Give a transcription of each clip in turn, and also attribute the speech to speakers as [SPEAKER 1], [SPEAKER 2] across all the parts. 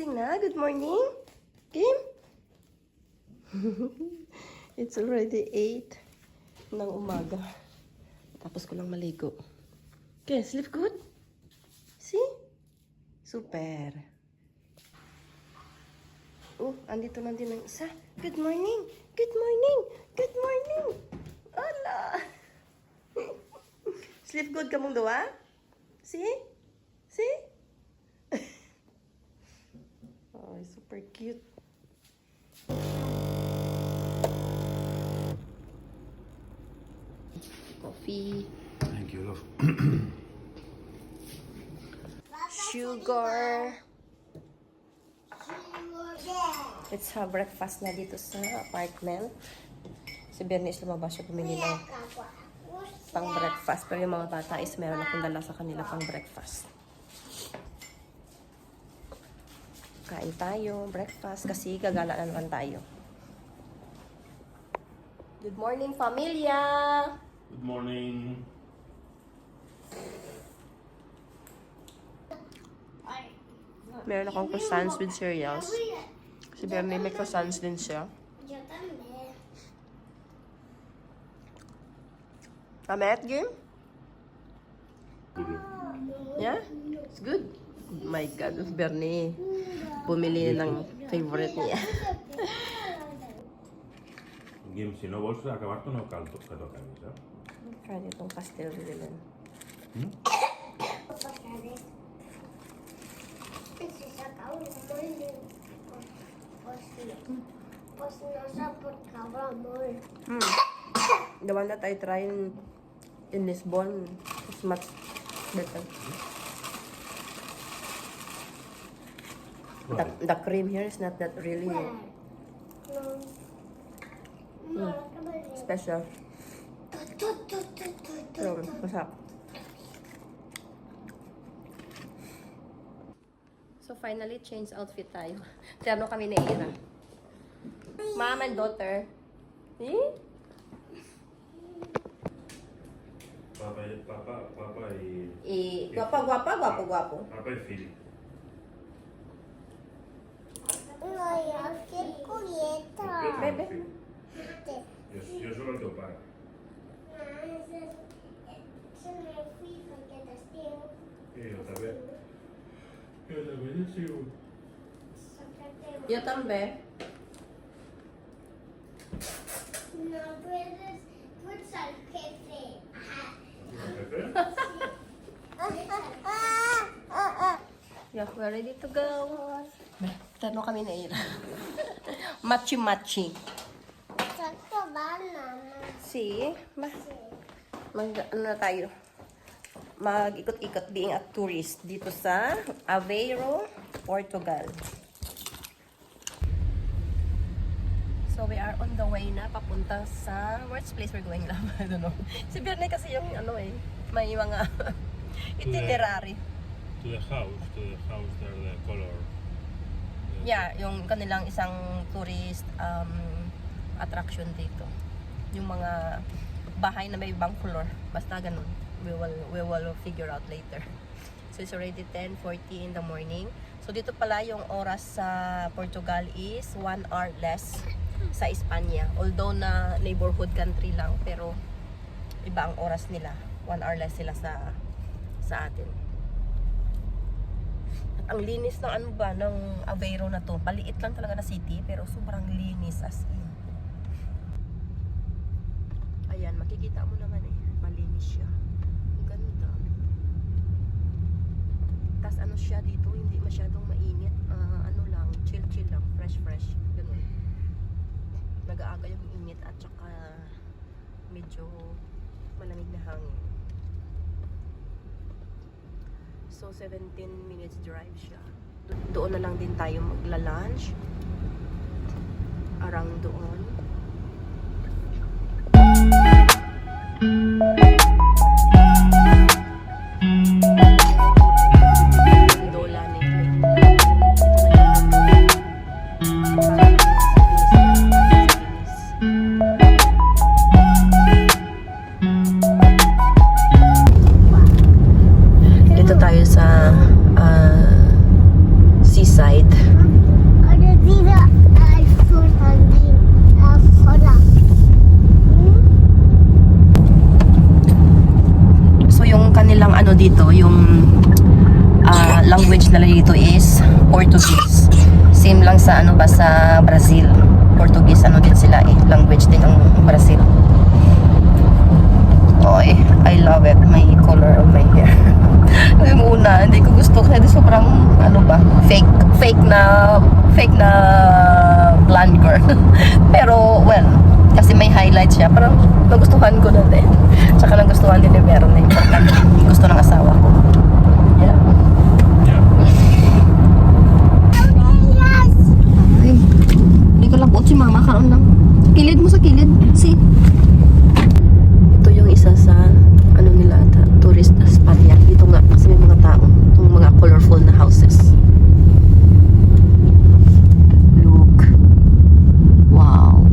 [SPEAKER 1] Gising na? Good morning? Kim? It's already 8 ng umaga. Tapos ko lang maligo. Okay, sleep good? See? Super. Oh, andito na din ang isa. Good morning! Good morning! Good morning! Ala! Sleep good ka mong duwa? See? See? Oh, super cute. Coffee.
[SPEAKER 2] Thank you, love.
[SPEAKER 1] Sugar. Let's have breakfast na dito sa apartment. Si Bernice lumabas siya bumili ng pang breakfast. Pero yung mga bata is meron akong dala sa kanila pang breakfast. Kain tayo, breakfast, kasi gagala na naman tayo. Good morning, familia!
[SPEAKER 2] Good morning.
[SPEAKER 1] Meron akong croissants with cereals. Si Bernie may croissants din siya.
[SPEAKER 3] También.
[SPEAKER 1] Kamet, game? Yeah? It's good. My God, Bernie. Bumili ng favorite niya.
[SPEAKER 2] Guim, si no vols acabar-te no cal que toca camisa.
[SPEAKER 1] Try itong pastel.
[SPEAKER 2] Hmm?
[SPEAKER 3] Se saca un molde. Pues, no sé por qué habrá.
[SPEAKER 1] Hmm. The one that I tried in, in Lisbon is much better. The, the cream here is not that really
[SPEAKER 3] No. No, ¿qué me dices?
[SPEAKER 1] special. Pero masarap. So finally, change outfit tayo. Terno kami ni Ira. Mom and daughter. See?
[SPEAKER 2] Papa, papa, papa i...
[SPEAKER 1] Eh, guapa, guapa, guapo, guapo.
[SPEAKER 2] Papa i fill.
[SPEAKER 1] qualquer
[SPEAKER 2] colheita. Eu, eu juro teu pai.
[SPEAKER 3] Mas eu não fui porque das
[SPEAKER 2] teu. Eu também. Eu também não sei.
[SPEAKER 1] Eu também.
[SPEAKER 3] Não puedes puxar o
[SPEAKER 2] café.
[SPEAKER 1] Café? You're ready to go. Terno kami ni Ira. Machi-machi.
[SPEAKER 3] Sakto banana.
[SPEAKER 1] See? Ma mag ano na tayo? Mag-ikot-ikot being a tourist dito sa Aveiro, Portugal. So we are on the way na papunta sa where's place we're going lang? I don't know. Si Berne kasi yung ano eh, may mga itinerary.
[SPEAKER 2] To the house, to the house there, the color.
[SPEAKER 1] Yeah, yung kanilang isang tourist um, attraction dito. Yung mga bahay na may ibang color. Basta ganun. We will, we will figure out later. So it's already 10.40 in the morning. So dito pala yung oras sa Portugal is 1 hour less sa Espanya. Although na neighborhood country lang, pero iba ang oras nila. 1 hour less sila sa sa atin ang linis ng ano ba, ng Aveiro na to. Paliit lang talaga na city, pero sobrang linis as in. Ayan, makikita mo naman eh. Malinis siya. Ang ganda. Tapos ano siya dito, hindi masyadong mainit. Ah, ano lang, chill-chill lang, fresh-fresh. Ganun. Nag-aaga yung init at saka medyo malamig na hangin. So, 17 minutes drive siya. Do- Doon na lang din tayo magla-lunch. Arang doon. Dola sa ano ba sa Brazil. Portuguese ano din sila eh. Language din ang Brazil. Oy, I love it. My color of my hair. Yung una, hindi ko gusto kasi sobrang ano ba, fake fake na fake na blonde girl. Pero well, kasi may highlight siya. Parang nagustuhan ko na din. Tsaka nagustuhan din ni importante. Gusto ng asawa ko. Yeah.
[SPEAKER 3] Yes!
[SPEAKER 1] Ay, hindi ka lang si mama. Karoon lang. Kilid mo sa kilid. See? Ito yung isa sa ano nila ata, tourist spot niya. Dito nga kasi may mga tao. Itong mga colorful na houses. Look. Wow.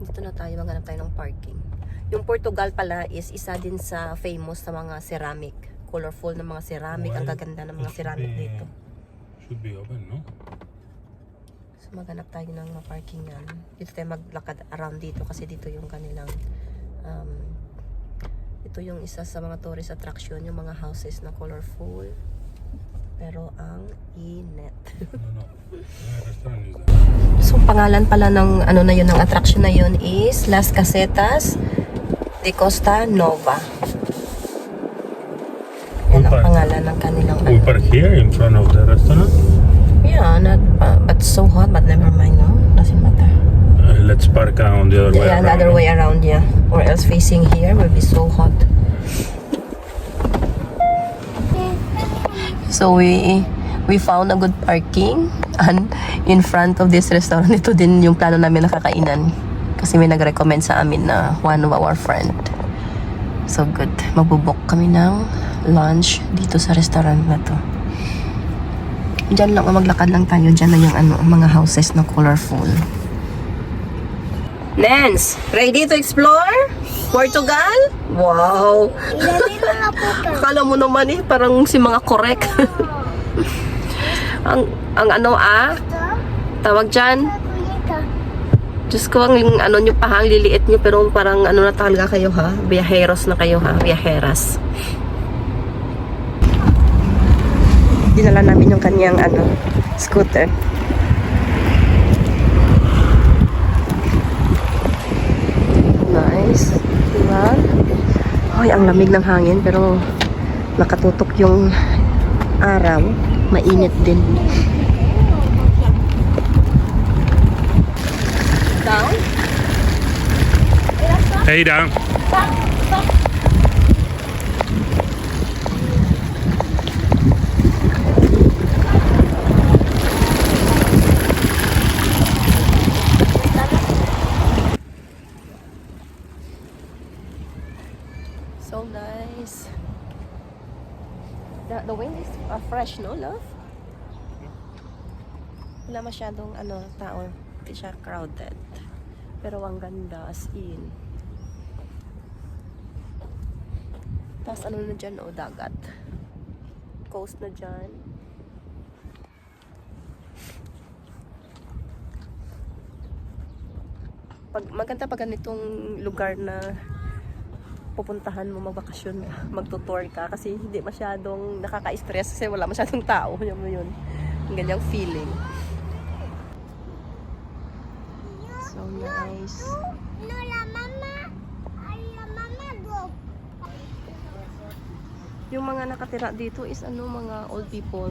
[SPEAKER 1] Dito na tayo, maghanap tayo ng parking. Yung Portugal pala is isa din sa famous sa mga ceramic. Colorful na mga ceramic. Ang gaganda ng mga ceramic
[SPEAKER 2] be-
[SPEAKER 1] dito.
[SPEAKER 2] Should be open, no?
[SPEAKER 1] So maghanap tayo ng mga parkingan. Dito tayo maglakad around dito kasi dito yung kanilang um, ito yung isa sa mga tourist attraction, yung mga houses na colorful. Pero ang init.
[SPEAKER 2] Yeah.
[SPEAKER 1] So pangalan pala ng ano na yun, ng attraction na yun is Las Casetas de Costa Nova. Yan ang pangalan ng kanilang
[SPEAKER 2] We park here in front of the restaurant.
[SPEAKER 1] Yeah, not, uh, but so hot, but never mind, no? Doesn't matter.
[SPEAKER 2] Uh, let's park on the other way
[SPEAKER 1] Yeah,
[SPEAKER 2] around.
[SPEAKER 1] the other
[SPEAKER 2] no?
[SPEAKER 1] way around, yeah. Or else facing here will be so hot. So we we found a good parking and in front of this restaurant. Ito din yung plano namin nakakainan. Kasi may nag-recommend sa amin na one of our friend. So good. Magbubok kami ng lunch dito sa restaurant na to. Diyan lang, maglakad lang tayo. Diyan na yung ano, mga houses na colorful. Nance, ready to explore? Portugal? Wow! Akala mo naman eh, parang si mga korek. ang, ang ano ah, tawag dyan, Diyos ko, ang ano nyo pa, ang liliit nyo, pero parang ano na talaga kayo ha, viajeros na kayo ha, viajeras. Dinala namin yung kanyang ano, scooter. Ay, ang lamig ng hangin, pero nakatutok yung araw. Mainit din. Down?
[SPEAKER 2] Hey, down.
[SPEAKER 1] So nice. The, the wind is uh, fresh, no, love? Wala masyadong ano, tao. Hindi siya crowded. Pero ang ganda as in. Tapos ano na dyan, oh, dagat. Coast na dyan. Pag, maganda pag ganitong lugar na pupuntahan mo magbakasyon ka, magtutour ka kasi hindi masyadong nakaka-stress kasi wala masyadong tao. Yun mo yun. Ang ganyang feeling. So nice.
[SPEAKER 3] No, la mama. Ay, la mama go.
[SPEAKER 1] Yung mga nakatira dito is ano mga old people.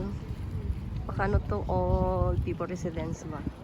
[SPEAKER 1] Baka ano to old people residence ba?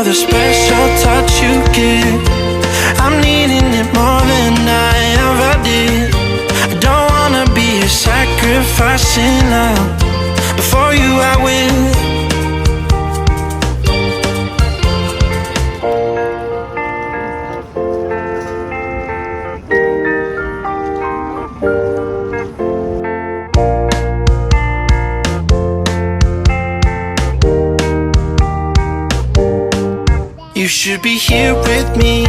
[SPEAKER 4] for the special touch you give. I'm needing it more than I ever did. I don't wanna be a sacrificing love. Before you, I will. You should be here with me.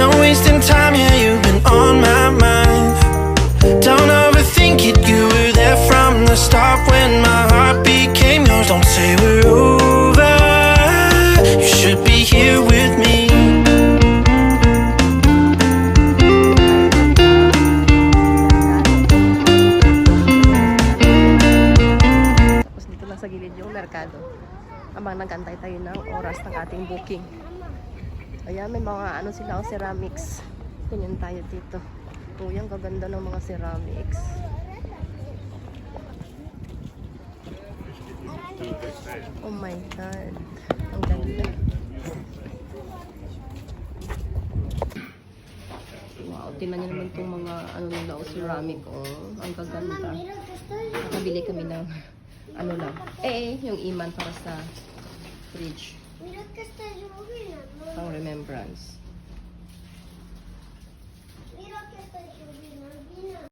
[SPEAKER 4] No wasting time, yeah, you've been on my mind. Don't overthink it, you were there from the start when my heart became yours. Don't say we're over. You should be here with me.
[SPEAKER 1] Tapos dito lang sa gilid yung merkado. Habang nagantay tayo ng oras ng ating booking. Ayan, may mga ano sila o ceramics. Ganyan tayo dito. Uy, ang gaganda ng mga ceramics. Oh my God. Ang ganda. Wow, tingnan niyo naman itong mga ano nila o ceramic. Oh, ang
[SPEAKER 3] estoy
[SPEAKER 1] Nakabili kami ng ano lang. Eh, yung iman para sa fridge.
[SPEAKER 3] Lloviendo.
[SPEAKER 1] Pang remembrance.